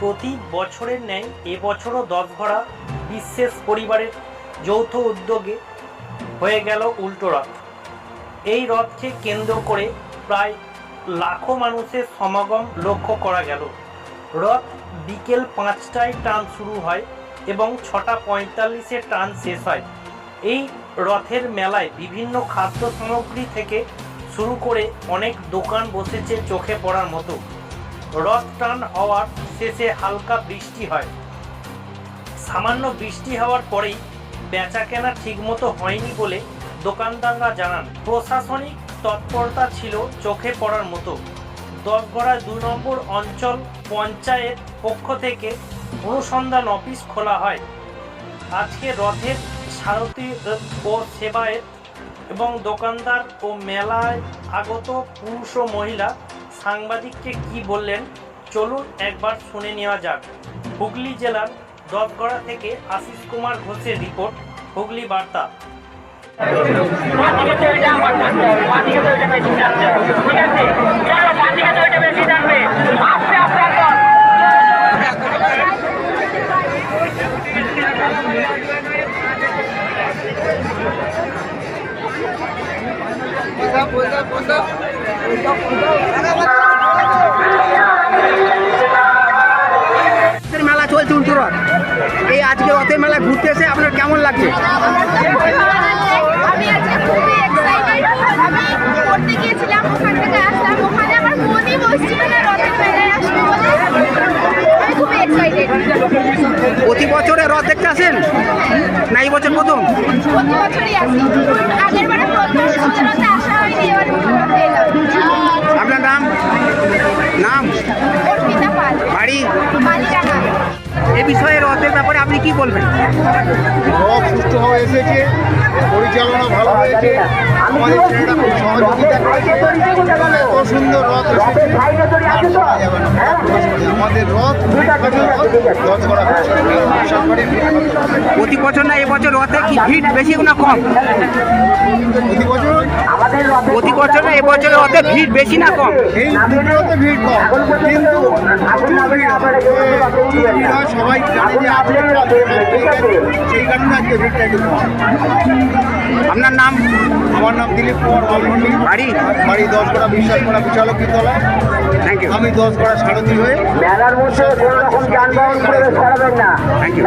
প্রতি বছরের ন্যায় এবছরও দশঘরা বিশ্বাস পরিবারের যৌথ উদ্যোগে হয়ে গেল উল্টো রথ। এই রথকে কেন্দ্র করে প্রায় লাখো মানুষের সমাগম লক্ষ্য করা গেল। রথ বিকেল পাঁচটায় টান শুরু হয় এবং ছটা পঁয়তাল্লিশে টান শেষ হয়। এই রথের মেলায় বিভিন্ন খাদ্য সামগ্রী থেকে শুরু করে অনেক দোকান বসেছে চোখে পড়ার মতো। রথ টান হওয়ার শেষে হালকা বৃষ্টি হয়। সামান্য বৃষ্টি হওয়ার পরেই বেচা কেনা ঠিকমতো হয়নি বলে দোকানদাররা জানান, প্রশাসনিক তৎপরতা ছিল চোখে পড়ার মতো। দশগড়া দুই নম্বর অঞ্চল পঞ্চায়েত পক্ষ থেকে অনুসন্ধান অফিস খোলা হয়। আজকে রথের সারথি ও সেবায়েত এবং দোকানদার ও মেলায় আগত পুরুষ ও মহিলা সাংবাদিককে কি বললেন চলুন একবার শুনে নেওয়া যাক। হুগলি জেলার দশগড়া থেকে আশিস কুমার ঘোষের রিপোর্ট, হুগলি বার্তা। রথের এই আজকে রথের মেলা ঘুরতে এসে আপনার কেমন লাগছে? আমি আজকে খুবই এক্সাইটেড আমি পড়তে গিয়েছিলাম ওখান থেকে আসলাম। ওখানে আমার মনই বসছিল না রথের মেলায় আসব বলে। আমি খুবই এক্সাইটেড প্রতি বছরে রথ দেখতে আসেন? না এই বছর প্রথম? প্রতি বছরই আসি। আগের বারে প্রথম রথে আসা হয়নি এবার আপনার নাম? নাম? বাড়ি? এ বিষয়ে রথের ব্যাপারে আপনি কি বলবেন? রথ এসেছে পরিচালনা ভালো হয়েছে আমাদের ছেলেরা খুব সহযোগিতা করেছে। এত সুন্দর রথ এসেছে। আমাদের রথ রথ করে প্রতি বছর না এবছর রথে কি ভিড় বেশি না কম? প্রতি বছর প্রতি বছর এবছর রথে ভিড় বেশি না কম? এই দুটোতে ভিড় কম। কিন্তু প্রচুর ভিড়। এ, কি ভিড় সবাই জানে যে আজকে রথ গেছে। সেই কারণে আজকে ভিড়টা একটু আপনার নাম? আমার নাম দিলীপ কুমার অলমন্ডি বাড়ি? বাড়ি দশ গড়া বিশ্বাস করা বিচালকী তলায় থ্যাংক ইউ আমি দশ গড়া সারথি হয়ে থ্যাংক ইউ